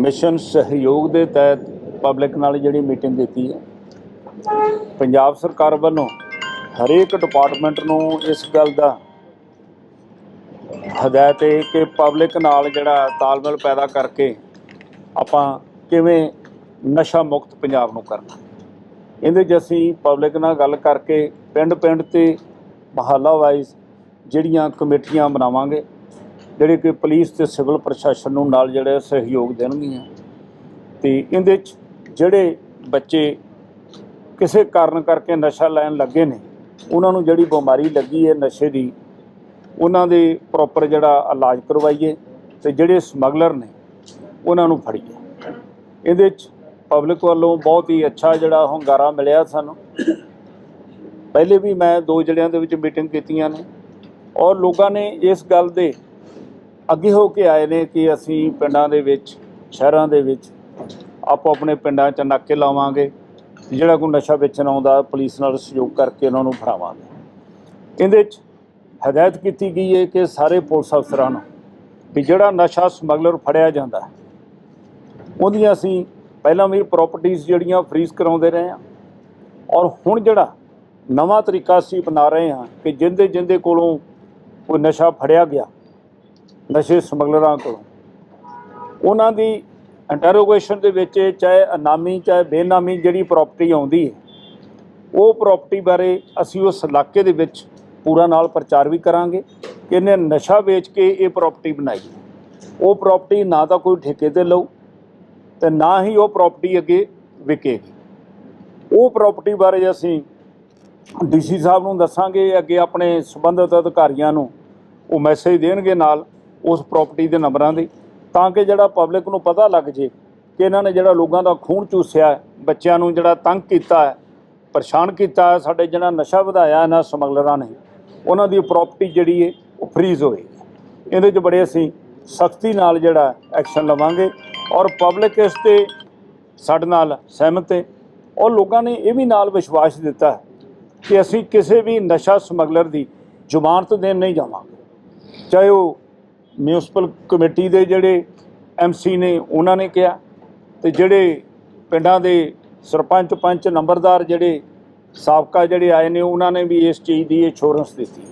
Mission ਸਹਿਯੋਗ ਦੇ ਤਹਿਤ ਪਬਲਿਕ ਨਾਲ ਜਿਹੜੀ ਮੀਟਿੰਗ ਦਿੱਤੀ ਹੈ। ਪੰਜਾਬ ਸਰਕਾਰ ਵੱਲੋਂ ਹਰੇਕ ਡਿਪਾਰਟਮੈਂਟ ਨੂੰ ਇਸ ਗੱਲ ਦਾ ਹਦਾਇਤ ਹੈ ਕਿ ਪਬਲਿਕ ਨਾਲ ਜਿਹੜਾ ਤਾਲਮੇਲ ਪੈਦਾ ਕਰਕੇ ਆਪਾਂ ਕਿਵੇਂ ਨਸ਼ਾ ਮੁਕਤ ਪੰਜਾਬ ਨੂੰ ਕਰਨਾ। ਇਹਦੇ 'ਚ ਅਸੀਂ ਪਬਲਿਕ ਨਾਲ ਗੱਲ ਕਰਕੇ ਪਿੰਡ ਪਿੰਡ ਤੇ ਮਹੱਲਾ ਵਾਈਜ਼ ਜਿਹੜੀਆਂ ਕਮੇਟੀਆਂ ਬਣਾਵਾਂਗੇ ਜਿਹੜੇ ਕਿ ਪੁਲਿਸ ਤੇ ਸਿਵਲ ਪ੍ਰਸ਼ਾਸਨ ਨੂੰ ਨਾਲ ਜਿਹੜੇ ਸਹਿਯੋਗ ਦੇਣਗੀਆਂ। ਤੇ ਇਹਦੇ 'ਚ ਜਿਹੜੇ ਬੱਚੇ ਕਿਸੇ ਕਾਰਨ ਕਰਕੇ ਨਸ਼ਾ ਲੈਣ ਲੱਗੇ ਨੇ, ਉਹਨਾਂ ਨੂੰ ਜਿਹੜੀ ਬਿਮਾਰੀ ਲੱਗੀ ਹੈ ਨਸ਼ੇ ਦੀ, ਉਹਨਾਂ ਦੇ ਪ੍ਰੋਪਰ ਜਿਹੜਾ ਇਲਾਜ ਕਰਵਾਈਏ ਤੇ ਜਿਹੜੇ ਸਮਗਲਰ ਨੇ, ਉਹਨਾਂ ਨੂੰ ਫੜੀਏ। ਇਹਦੇ 'ਚ ਪਬਲਿਕ ਵੱਲੋਂ ਬਹੁਤ ਹੀ ਅੱਛਾ ਜਿਹੜਾ ਹੁੰਗਾਰਾ ਮਿਲਿਆ ਸਾਨੂੰ। ਪਹਿਲੇ ਵੀ ਮੈਂ ਦੋ ਜ਼ਿਲ੍ਹਿਆਂ ਦੇ ਵਿੱਚ ਮੀਟਿੰਗ ਕੀਤੀਆਂ ਨੇ ਔਰ ਲੋਕਾਂ ਨੇ ਇਸ ਗੱਲ ਦੇ ਅੱਗੇ ਹੋ ਕੇ ਆਏ ਨੇ ਕਿ ਅਸੀਂ ਪਿੰਡਾਂ ਦੇ ਵਿੱਚ, ਸ਼ਹਿਰਾਂ ਦੇ ਵਿੱਚ ਆਪੋ ਆਪਣੇ ਪਿੰਡਾਂ 'ਚ ਨਾਕੇ ਲਾਵਾਂਗੇ, ਜਿਹੜਾ ਕੋਈ ਨਸ਼ਾ ਵੇਚਣ ਆਉਂਦਾ, ਪੁਲਿਸ ਨਾਲ ਸਹਿਯੋਗ ਕਰਕੇ ਉਹਨਾਂ ਨੂੰ ਫੜਾਵਾਂਗੇ। ਇਹਦੇ 'ਚ ਹਦਾਇਤ ਕੀਤੀ ਗਈ ਹੈ ਕਿ ਸਾਰੇ ਪੁਲਿਸ ਅਫਸਰਾਂ ਨੂੰ ਵੀ ਜਿਹੜਾ ਨਸ਼ਾ ਸਮਗਲਰ ਫੜਿਆ ਜਾਂਦਾ ਉਹਦੀਆਂ ਅਸੀਂ ਪਹਿਲਾਂ ਵੀ ਪ੍ਰਾਪਰਟੀਆਂ ਜਿਹੜੀਆਂ ਫਰੀਜ਼ ਕਰਾਉਂਦੇ ਰਹੇ ਹਾਂ ਔਰ ਹੁਣ ਜਿਹੜਾ ਨਵਾਂ ਤਰੀਕਾ ਅਸੀਂ ਅਪਣਾ ਰਹੇ ਹਾਂ ਕਿ ਜਿੰਦੇ ਜਿੰਦੇ ਕੋਲੋਂ ਕੋਈ ਨਸ਼ਾ ਫੜਿਆ ਗਿਆ ਨਸ਼ੇ ਸਮਗਲਰਾਂ ਕੋਲੋਂ। ਉਹਨਾਂ ਦੀ ਇੰਟਰੋਗੇਸ਼ਨ ਦੇ ਵਿੱਚ ਚਾਹੇ ਅਨਾਮੀ, ਚਾਹੇ ਬੇਨਾਮੀ ਜਿਹੜੀ ਪ੍ਰਾਪਰਟੀ ਆਉਂਦੀ ਹੈ, ਉਹ ਪ੍ਰਾਪਰਟੀ ਬਾਰੇ ਅਸੀਂ ਉਸ ਇਲਾਕੇ ਦੇ ਵਿੱਚ ਪੂਰਾ ਨਾਲ ਪ੍ਰਚਾਰ ਵੀ ਕਰਾਂਗੇ ਕਿ ਇਹਨੇ ਨਸ਼ਾ ਵੇਚ ਕੇ ਇਹ ਪ੍ਰਾਪਰਟੀ ਬਣਾਈ ਉਹ ਪ੍ਰਾਪਰਟੀ ਨਾ ਤਾਂ ਕੋਈ ਠੇਕੇ ਤੇ ਲਊ ਤੇ ਨਾ ਹੀ ਉਹ ਪ੍ਰਾਪਰਟੀ ਅੱਗੇ ਵਿਕੇਗੀ। ਉਹ ਪ੍ਰਾਪਰਟੀ ਬਾਰੇ ਅਸੀਂ ਡੀਸੀ ਸਾਹਿਬ ਨੂੰ ਦੱਸਾਂਗੇ, ਅੱਗੇ ਆਪਣੇ ਸੰਬੰਧਿਤ ਅਧਿਕਾਰੀਆਂ ਨੂੰ ਉਹ ਮੈਸੇਜ ਦੇਣਗੇ ਨਾਲ। ਉਸ ਪ੍ਰਾਪਰਟੀ ਦੇ ਨੰਬਰਾਂ ਦੀ ਤਾਂ ਕਿ ਜਿਹੜਾ ਪਬਲਿਕ ਨੂੰ ਪਤਾ ਲੱਗ ਜੇ ਕਿ ਇਹਨਾਂ ਨੇ ਜਿਹੜਾ ਲੋਕਾਂ ਦਾ ਖੂਨ ਚੂਸਿਆ ਬੱਚਿਆਂ ਨੂੰ ਜਿਹੜਾ ਤੰਗ ਕੀਤਾ ਹੈ ਪਰੇਸ਼ਾਨ ਕੀਤਾ ਹੈ, ਸਾਡੇ ਜਿਹੜਾ ਨਸ਼ਾ ਵਧਾਇਆ ਇਹਨਾਂ ਸਮਗਲਰਾਂ ਨੇ ਉਹਨਾਂ ਦੀ ਪ੍ਰਾਪਰਟੀ ਜਿਹੜੀ ਹੈ ਉਹ ਫਰੀਜ਼ ਹੋਏਗੀ। ਇਹਦੇ 'ਚ ਬੜੇ ਅਸੀਂ ਸਖਤੀ ਨਾਲ ਜਿਹੜਾ ਐਕਸ਼ਨ ਲਵਾਂਗੇ ਔਰ ਪਬਲਿਕ ਇਸ ਤੇ ਸਾਡੇ ਨਾਲ ਸਹਿਮਤ ਹੈ। ਔਰ ਲੋਕਾਂ ਨੇ ਇਹ ਵੀ ਨਾਲ ਵਿਸ਼ਵਾਸ ਦਿੱਤਾ ਕਿ ਅਸੀਂ ਕਿਸੇ ਵੀ ਨਸ਼ਾ ਸਮਗਲਰ ਦੀ ਜ਼ਮਾਨਤ ਦੇਣ ਨਹੀਂ ਜਾਵਾਂਗੇ। ਚਾਹੇ ਉਹ ਮਿਊਸਪਲ ਕਮੇਟੀ ਦੇ ਜਿਹੜੇ ਐਮਸੀ ਨੇ, ਉਹਨਾਂ ਨੇ ਕਿਹਾ ਤੇ ਜਿਹੜੇ ਪਿੰਡਾਂ ਦੇ ਸਰਪੰਚ, ਪੰਚ, ਨੰਬਰਦਾਰ ਜਿਹੜੇ ਸਾਬਕਾ ਜਿਹੜੇ ਆਏ ਨੇ, ਉਹਨਾਂ ਨੇ ਵੀ ਇਸ ਚੀਜ਼ ਦੀ ਇੰਸ਼ੋਰੈਂਸ ਦਿੱਤੀ।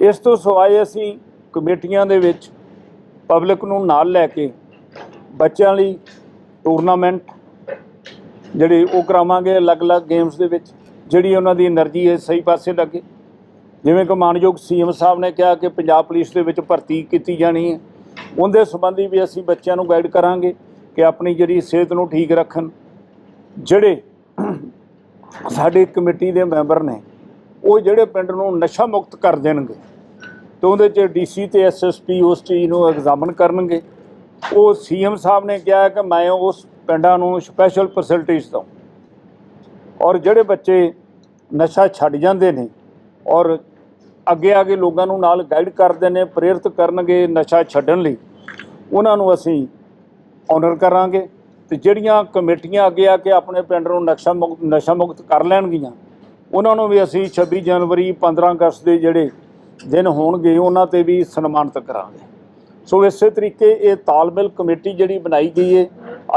ਇਸ ਤੋਂ ਸਵਾਏ ਅਸੀਂ ਕਮੇਟੀਆਂ ਦੇ ਵਿੱਚ ਪਬਲਿਕ ਨੂੰ ਨਾਲ ਲੈ ਕੇ ਬੱਚਿਆਂ ਲਈ ਟੂਰਨਾਮੈਂਟ ਜਿਹੜੇ ਉਹ ਕਰਾਵਾਂਗੇ ਅਲੱਗ-ਅਲੱਗ ਗੇਮਸ ਦੇ ਵਿੱਚ, ਜਿਹੜੀ ਉਹਨਾਂ ਦੀ એનર્ਜੀ ਹੈ, ਸਹੀ ਪਾਸੇ ਲੱਗੇ। ਜਿਵੇਂ ਕਿ ਮਾਨਯੋਗ ਸੀਐਮ ਸਾਹਿਬ ਨੇ ਕਿਹਾ ਕਿ ਪੰਜਾਬ ਪੁਲਿਸ ਦੇ ਵਿੱਚ ਭਰਤੀ ਕੀਤੀ ਜਾਣੀ ਹੈ। ਉਹਦੇ ਸੰਬੰਧੀ ਵੀ ਅਸੀਂ ਬੱਚਿਆਂ ਨੂੰ ਗਾਈਡ ਕਰਾਂਗੇ ਕਿ ਆਪਣੀ ਜਿਹੜੀ ਸਿਹਤ ਨੂੰ ਠੀਕ ਰੱਖਣ। ਜਿਹੜੇ ਸਾਡੇ ਕਮੇਟੀ ਦੇ ਮੈਂਬਰ ਨੇ, ਉਹ ਜਿਹੜੇ ਪਿੰਡ ਨੂੰ ਨਸ਼ਾ ਮੁਕਤ ਕਰ ਦੇਣਗੇ, ਤੇ ਉਹਦੇ 'ਚ ਡੀਸੀ ਤੇ ਐਸਐਸਪੀ ਉਸ ਚੀਜ਼ ਨੂੰ ਐਗਜ਼ਾਮਨ ਕਰਨਗੇ। ਉਹ ਸੀਐਮ ਸਾਹਿਬ ਨੇ ਕਿਹਾ ਕਿ ਮੈਂ ਉਸ ਪਿੰਡਾਂ ਨੂੰ ਸਪੈਸ਼ਲ ਫੈਸਿਲਿਟੀਜ਼ ਦਊਂ। ਔਰ ਜਿਹੜੇ ਬੱਚੇ ਨਸ਼ਾ ਛੱਡ ਜਾਂਦੇ ਨੇ, ਔਰ ਅੱਗੇ ਆ ਕੇ ਲੋਕਾਂ ਨੂੰ ਨਾਲ ਗਾਈਡ ਕਰਦੇ ਨੇ, ਪ੍ਰੇਰਿਤ ਕਰਨਗੇ ਨਸ਼ਾ ਛੱਡਣ ਲਈ। ਉਹਨਾਂ ਨੂੰ ਅਸੀਂ ਆਨਰ ਕਰਾਂਗੇ ਤੇ ਜਿਹੜੀਆਂ ਕਮੇਟੀਆਂ ਅੱਗੇ ਆ ਕੇ ਆਪਣੇ ਪਿੰਡ ਨੂੰ ਨਕਸ਼ਾ ਮੁਕਤ, ਨਸ਼ਾ ਮੁਕਤ ਕਰ ਲੈਣਗੀਆਂ, ਉਹਨਾਂ ਨੂੰ ਵੀ ਅਸੀਂ 26 ਜਨਵਰੀ 15 ਅਗਸਤ ਦੇ ਜਿਹੜੇ ਦਿਨ ਹੋਣਗੇ, ਉਹਨਾਂ ਤੇ ਵੀ ਸਨਮਾਨਿਤ ਕਰਾਂਗੇ। ਸੋ ਇਸੇ ਤਰੀਕੇ ਇਹ ਤਾਲਮੇਲ ਕਮੇਟੀ ਜਿਹੜੀ ਬਣਾਈ ਗਈ ਹੈ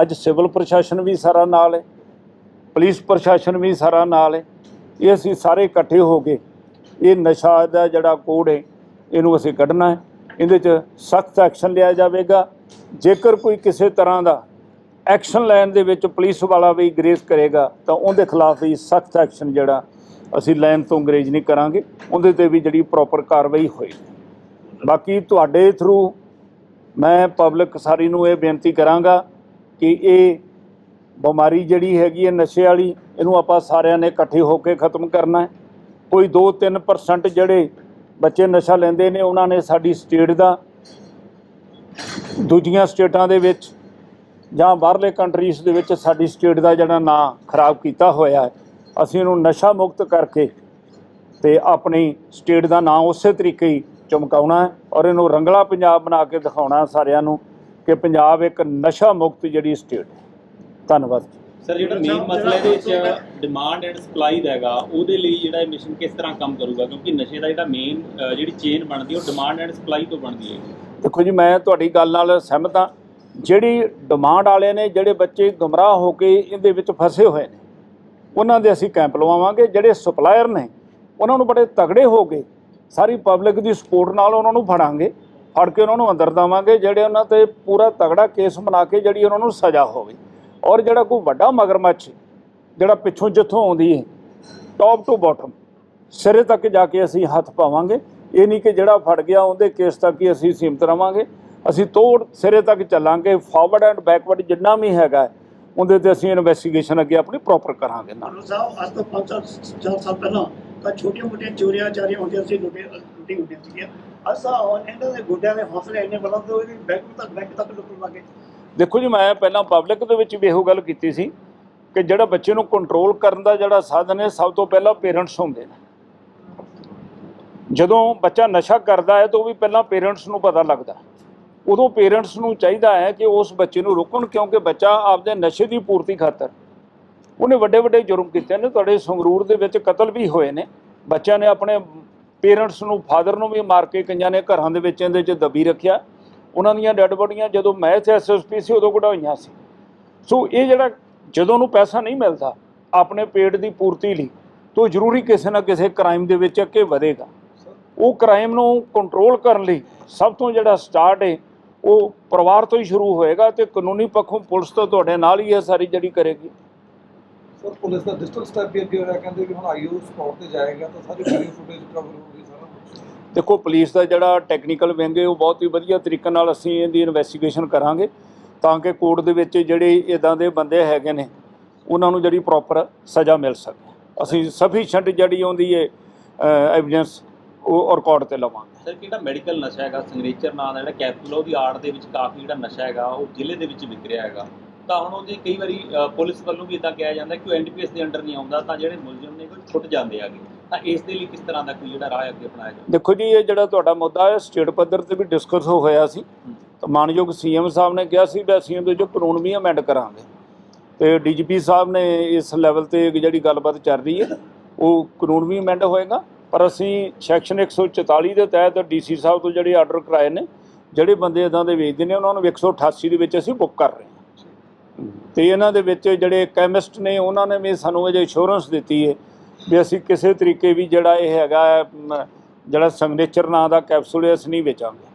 ਅੱਜ ਸਿਵਲ ਪ੍ਰਸ਼ਾਸਨ ਵੀ ਸਾਰਾ ਨਾਲ ਹੈ ਪੁਲਿਸ ਪ੍ਰਸ਼ਾਸਨ ਵੀ ਸਾਰਾ ਨਾਲ ਹੈ ਇਹ ਅਸੀਂ ਸਾਰੇ ਇਕੱਠੇ ਹੋ ਕੇ ਇਹ ਨਸ਼ਾ ਦਾ ਜਿਹੜਾ ਕੋਡ ਹੈ, ਇਹਨੂੰ ਅਸੀਂ ਕੱਢਣਾ ਹੈ। ਇਹਦੇ 'ਚ ਸਖਤ ਐਕਸ਼ਨ ਲਿਆ ਜਾਵੇਗਾ। ਜੇਕਰ ਕੋਈ ਕਿਸੇ ਤਰ੍ਹਾਂ ਦਾ ਐਕਸ਼ਨ ਲੈਣ ਦੇ ਵਿੱਚ ਪੁਲਿਸ ਵਾਲਾ ਵੀ ਗਰੇਜ਼ ਕਰੇਗਾ, ਤਾਂ ਉਹਦੇ ਖਿਲਾਫ ਵੀ ਸਖਤ ਐਕਸ਼ਨ ਜਿਹੜਾ ਅਸੀਂ ਲੈਣ ਤੋਂ ਅੰਗਰੇਜ਼ ਨਹੀਂ ਕਰਾਂਗੇ। ਉਹਦੇ ਤੇ ਵੀ ਜਿਹੜੀ ਪ੍ਰੋਪਰ ਕਾਰਵਾਈ ਹੋਏਗੀ। ਬਾਕੀ ਤੁਹਾਡੇ ਥਰੂ ਮੈਂ ਪਬਲਿਕ ਸਾਰੀ ਨੂੰ ਇਹ ਬੇਨਤੀ ਕਰਾਂਗਾ ਕਿ ਇਹ ਬਿਮਾਰੀ ਜਿਹੜੀ ਹੈਗੀ ਹੈ, ਨਸ਼ੇ ਵਾਲੀ, ਇਹਨੂੰ ਆਪਾਂ ਸਾਰਿਆਂ ਨੇ ਇਕੱਠੇ ਹੋ ਕੇ ਖਤਮ ਕਰਨਾ ਹੈ। ਕੋਈ 2-3% ਜਿਹੜੇ ਬੱਚੇ ਨਸ਼ਾ ਲੈਂਦੇ ਨੇ, ਉਹਨਾਂ ਨੇ ਸਾਡੀ ਸਟੇਟ ਦਾ, ਦੂਜੀਆਂ ਸਟੇਟਾਂ ਦੇ ਵਿੱਚ ਜਾਂ ਬਾਹਰਲੇ ਕੰਟਰੀਜ਼ ਦੇ ਵਿੱਚ ਸਾਡੀ ਸਟੇਟ ਦਾ ਜਿਹੜਾ ਨਾਂ ਖਰਾਬ ਕੀਤਾ ਹੋਇਆ ਹੈ। ਅਸੀਂ ਇਹਨੂੰ ਨਸ਼ਾ ਮੁਕਤ ਕਰਕੇ ਤੇ ਆਪਣੀ ਸਟੇਟ ਦਾ ਨਾਂ ਉਸੇ ਤਰੀਕੇ ਹੀ ਚਮਕਾਉਣਾ ਹੈ ਔਰ ਇਹਨੂੰ ਰੰਗਲਾ ਪੰਜਾਬ ਬਣਾ ਕੇ ਦਿਖਾਉਣਾ ਸਾਰਿਆਂ ਨੂੰ ਕਿ ਪੰਜਾਬ ਇੱਕ ਨਸ਼ਾ ਮੁਕਤ ਜਿਹੜੀ ਸਟੇਟ ਹੈ। ਧੰਨਵਾਦ ਸਰ ਜਿਹੜਾ ਮੇਨ ਮਸਲਾ ਇਹਦੇ ਵਿੱਚ ਡਿਮਾਂਡ ਐਂਡ ਸਪਲਾਈ ਦਾ ਹੈਗਾ ਉਹਦੇ ਲਈ ਜਿਹੜਾ ਇਹ ਮਿਸ਼ਨ ਕਿਸ ਤਰ੍ਹਾਂ ਕੰਮ ਕਰੂਗਾ? ਕਿਉਂਕਿ ਨਸ਼ੇ ਦਾ ਜਿਹੜਾ ਮੇਨ ਜਿਹੜੀ ਚੇਨ ਬਣਦੀ ਉਹ ਡਿਮਾਂਡ ਐਂਡ ਸਪਲਾਈ ਤੋਂ ਬਣਦੀ ਹੈ। ਦੇਖੋ ਜੀ ਮੈਂ ਤੁਹਾਡੀ ਗੱਲ ਨਾਲ ਸਹਿਮਤ ਹਾਂ। ਜਿਹੜੀ ਡਿਮਾਂਡ ਵਾਲੇ ਨੇ ਜਿਹੜੇ ਬੱਚੇ ਗਮਰਾਹ ਹੋ ਕੇ ਇਹਦੇ ਵਿੱਚ ਫਸੇ ਹੋਏ ਨੇ ਉਹਨਾਂ ਦੇ ਅਸੀਂ ਕੈਂਪ ਲਵਾਵਾਂਗੇ। ਜਿਹੜੇ ਸਪਲਾਇਰ ਨੇ ਉਹਨਾਂ ਨੂੰ ਬੜੇ ਤਗੜੇ ਹੋ ਕੇ ਸਾਰੀ ਪਬਲਿਕ ਦੀ ਸਪੋਰਟ ਨਾਲ ਉਹਨਾਂ ਨੂੰ ਫੜਾਂਗੇ ਫੜ ਕੇ ਉਹਨਾਂ ਨੂੰ ਅੰਦਰ ਦੇਵਾਂਗੇ ਜਿਹੜੇ ਉਹਨਾਂ ਤੇ ਪੂਰਾ ਤਗੜਾ ਕੇਸ ਬਣਾ ਕੇ ਜਿਹੜੀ ਉਹਨਾਂ ਨੂੰ ਸਜ਼ਾ ਹੋਵੇ। ਔਰ ਜਿਹੜਾ ਕੋਈ ਵੱਡਾ ਮਗਰਮੱਛ, ਜਿਹੜਾ ਪਿੱਛੋਂ ਜਿੱਥੋਂ ਆਉਂਦੀ ਹੈ ਟੌਪ ਟੂ ਬਾਟਮ ਸਿਰੇ ਤੱਕ ਜਾ ਕੇ ਅਸੀਂ ਹੱਥ ਪਾਵਾਂਗੇ। ਇਹ ਨਹੀਂ ਕਿ ਜਿਹੜਾ ਫੜ ਗਿਆ ਉਹਦੇ ਕੇਸ ਤੱਕ ਹੀ ਅਸੀਂ ਸੀਮਤ ਰਵਾਂਗੇ। ਅਸੀਂ ਤੋੜ ਸਿਰੇ ਤੱਕ ਚੱਲਾਂਗੇ ਫਾਰਵਰਡ ਐਂਡ ਬੈਕਵਰਡ ਜਿੰਨਾ ਵੀ ਹੈਗਾ ਉਹਦੇ ਤੇ ਅਸੀਂ ਇਨਵੈਸਟੀਗੇਸ਼ਨ ਅੱਗੇ ਆਪਣੀ ਪ੍ਰੋਪਰ ਕਰਾਂਗੇ ਨਾਲ। ਸਾਹਿਬ, ਅੱਜ ਤੋਂ 5 ਸਾਲ ਚਾਰ ਸਾਲ ਪਹਿਲਾਂ ਤਾਂ ਛੋਟੀਆਂ ਮੋਟੀਆਂ ਚੋਰੀਆਂ ਚਾਰੀਆਂ ਹੁੰਦੀਆਂ ਸੀ, ਲੁੱਟੇ, ਲੁੱਟੀ ਹੁੰਦੀਆਂ ਸੀਗੀਆਂ। ਅਸਾ ਇਹਨਾਂ ਦੇ ਗੁੱਡਿਆਂ ਦੇ ਹੌਸਲੇ ਇੰਨੇ ਬੁਲੰਦ ਹੋਏ ਕਿ ਬੈਂਕ ਤੱਕ ਬੈਂਕ ਤੱਕ ਲੁੱਟਣ ਲੱਗੇ। ਦੇਖੋ ਜੀ, ਮੈਂ ਪਹਿਲਾਂ ਪਬਲਿਕ ਦੇ ਵਿੱਚ ਵੀ ਇਹੋ ਗੱਲ ਕੀਤੀ ਸੀ ਕਿ ਜਿਹੜਾ ਬੱਚੇ ਨੂੰ ਕੰਟਰੋਲ ਕਰਨ ਦਾ ਜਿਹੜਾ ਸਾਧਨ ਹੈ, ਸਭ ਤੋਂ ਪਹਿਲਾਂ ਪੇਰੈਂਟਸ ਹੁੰਦੇ ਨੇ ਜਦੋਂ ਬੱਚਾ ਨਸ਼ਾ ਕਰਦਾ ਹੈ, ਤਾਂ ਉਹ ਵੀ ਪਹਿਲਾਂ ਪੇਰੈਂਟਸ ਨੂੰ ਪਤਾ ਲੱਗਦਾ ਉਦੋਂ ਪੇਰੈਂਟਸ ਨੂੰ ਚਾਹੀਦਾ ਹੈ ਕਿ ਉਸ ਬੱਚੇ ਨੂੰ ਰੋਕਣ, ਕਿਉਂਕਿ ਬੱਚਾ ਆਪਦੇ ਨਸ਼ੇ ਦੀ ਪੂਰਤੀ ਖਾਤਰ ਉਹਨੇ ਵੱਡੇ ਵੱਡੇ ਜੁਰਮ ਕੀਤੇ ਨੇ, ਤੁਹਾਡੇ ਸੰਗਰੂਰ ਦੇ ਵਿੱਚ ਕਤਲ ਵੀ ਹੋਏ ਨੇ। ਬੱਚਿਆਂ ਨੇ ਆਪਣੇ ਪੇਰੈਂਟਸ ਨੂੰ ਫਾਦਰ ਨੂੰ ਵੀ ਮਾਰ ਕੇ ਕਈਆਂ ਨੇ ਘਰਾਂ ਦੇ ਵਿੱਚ ਇਹਦੇ 'ਚ ਦਬੀ ਰੱਖਿਆ। ਉਹਨਾਂ ਦੀਆਂ ਡੈੱਡ ਬੋਡੀਆਂ ਜਦੋਂ ਮੈਂ ਇੱਥੇ ਐਸਐਸਪੀ ਸੀ, ਉਦੋਂ ਕਢਾਈਆਂ ਸੀ। ਸੋ ਇਹ ਜਿਹੜਾ ਜਦੋਂ ਨੂੰ ਪੈਸਾ ਨਹੀਂ ਮਿਲਦਾ, ਆਪਣੇ ਪੇਟ ਦੀ ਪੂਰਤੀ ਲਈ, ਤਾਂ ਜ਼ਰੂਰੀ ਕਿਸੇ ਨਾ ਕਿਸੇ ਕ੍ਰਾਈਮ ਦੇ ਵਿੱਚ ਅੱਗੇ ਵਧੇਗਾ। ਉਹ ਕ੍ਰਾਈਮ ਨੂੰ ਕੰਟਰੋਲ ਕਰਨ ਲਈ ਸਭ ਤੋਂ ਜਿਹੜਾ ਸਟਾਰਟ ਹੈ ਉਹ ਪਰਿਵਾਰ ਤੋਂ ਹੀ ਸ਼ੁਰੂ ਹੋਏਗਾ ਤੇ ਕਾਨੂੰਨੀ ਪੱਖੋਂ ਪੁਲਿਸ ਤਾਂ ਤੁਹਾਡੇ ਨਾਲ ਹੀ ਇਹ ਸਾਰੀ ਜਿਹੜੀ ਕਰੇਗੀ। ਸਰ, ਪੁਲਿਸ ਦਾ ਡਿਜੀਟਲ ਸਟੈਪ ਵੀ ਅੱਗੇ ਹੋਇਆ, ਕਹਿੰਦੇ ਵੀ ਹੁਣ ਆਈਓ ਸਪੌਟ ਤੇ ਜਾਏਗਾ ਤਾਂ ਸਾਰੀ ਵੀਡੀਓ ਫੁਟੇਜ ਕਵਰ ਹੋਊਗੀ ਸਾਰਾ ਦੇਖੋ, ਪੁਲਿਸ ਦਾ ਜਿਹੜਾ ਟੈਕਨੀਕਲ ਵਿੰਗ ਹੈ, ਉਹ ਬਹੁਤ ਹੀ ਵਧੀਆ ਤਰੀਕੇ ਨਾਲ ਅਸੀਂ ਇਹਦੀ ਇਨਵੈਸਟੀਗੇਸ਼ਨ ਕਰਾਂਗੇ ਤਾਂ ਕਿ ਕੋਰਟ ਦੇ ਵਿੱਚ ਜਿਹੜੇ ਇਦਾਂ ਦੇ ਬੰਦੇ ਹੈਗੇ ਨੇ, ਉਹਨਾਂ ਨੂੰ ਜਿਹੜੀ ਪ੍ਰੋਪਰ ਸਜ਼ਾ ਮਿਲ ਸਕੇ। ਅਸੀਂ ਸਫੀਸ਼ੀਐਂਟ ਜਿਹੜੀ ਆਉਂਦੀ ਹੈ ਐਵੀਡੈਂਸ ਉਹ ਰਿਕਾਰਡ ਤੇ ਲਵਾਂਗੇ। ਸਰ ਕਿਹੜਾ ਮੈਡੀਕਲ ਨਸ਼ਾ ਹੈਗਾ? ਸਿਗਨੇਚਰ ਨਾਂ ਦਾ ਜਿਹੜਾ ਕੈਪਸੂਲ ਉਹਦੀ ਆੜ ਦੇ ਵਿੱਚ ਕਾਫੀ ਜਿਹੜਾ ਨਸ਼ਾ ਹੈਗਾ, ਉਹ ਜ਼ਿਲ੍ਹੇ ਦੇ ਵਿੱਚ ਵਿਕ ਰਿਹਾ ਹੈਗਾ। ਤਾਂ ਹੁਣ ਉਹਦੇ ਕਈ ਵਾਰੀ ਪੁਲਿਸ ਵੱਲੋਂ ਵੀ ਇਦਾਂ ਕਿਹਾ ਜਾਂਦਾ ਕਿ ਉਹ ਐਨਡੀਪੀਐਸ ਦੇ ਅੰਡਰ ਨਹੀਂ ਆਉਂਦਾ ਤਾਂ ਜਿਹੜੇ ਮੁਲਜ਼ਮ ਨੇ ਉਹ ਛੁੱਟ ਜਾਂਦੇ ਹੈਗੇ। ਤਾਂ ਇਸ ਦੇ ਲਈ ਕਿਸ ਤਰ੍ਹਾਂ ਦਾ ਕੋਈ ਜਿਹੜਾ ਰਾਹ ਅੱਗੇ ਅਪਣਾਇਆ ਜਾਵੇ? ਦੇਖੋ ਜੀ ਇਹ ਜਿਹੜਾ ਤੁਹਾਡਾ ਮੁੱਦਾ ਹੈ ਸਟੇਟ ਪੱਧਰ ਤੇ ਵੀ ਡਿਸਕਸ ਹੋਇਆ ਸੀ। ਤਾਂ ਮਾਨਯੋਗ ਸੀਐਮ ਸਾਹਿਬ ਨੇ ਕਿਹਾ ਸੀ ਵੀ ਅਸੀਂ ਉਹਦੇ 'ਚ ਕਾਨੂੰਨ ਵੀ ਅਮੈਂਡ ਕਰਾਂਗੇ। ਤੇ ਡੀਜੀਪੀ ਸਾਹਿਬ ਨੇ ਇਸ ਲੈਵਲ ਤੇ ਜਿਹੜੀ ਗੱਲਬਾਤ ਚੱਲ ਰਹੀ ਹੈ ਉਹ ਕਾਨੂੰਨ ਵੀ ਅਮੈਂਡ ਹੋਏਗਾ। ਪਰ ਅਸੀਂ ਸੈਕਸ਼ਨ 144 ਦੇ ਤਹਿਤ ਡੀਸੀ ਸਾਹਿਬ ਤੋਂ ਜਿਹੜੇ ਆਰਡਰ ਕਰਾਏ ਨੇ ਜਿਹੜੇ ਬੰਦੇ ਇਦਾਂ ਦੇ ਵੇਚਦੇ ਨੇ ਉਹਨਾਂ ਨੂੰ 188 ਦੇ ਵਿੱਚ ਅਸੀਂ ਬੁੱਕ ਕਰ ਰਹੇ ਹਾਂ। ਤੇ ਇਹਨਾਂ ਦੇ ਵਿੱਚ ਜਿਹੜੇ ਕੈਮਿਸਟ ਨੇ, ਉਹਨਾਂ ਨੇ ਵੀ ਸਾਨੂੰ ਅਜੇ ਇੰਸ਼ੋਰੈਂਸ ਦਿੱਤੀ ਹੈ ਵੀ ਅਸੀਂ ਕਿਸੇ ਤਰੀਕੇ ਵੀ ਜਿਹੜਾ ਇਹ ਹੈਗਾ ਜਿਹੜਾ ਸਿਗਨੇਚਰ ਨਾਂ ਦਾ ਕੈਪਸੂਲ ਹੈ ਨਹੀਂ ਵੇਚਾਂਗੇ।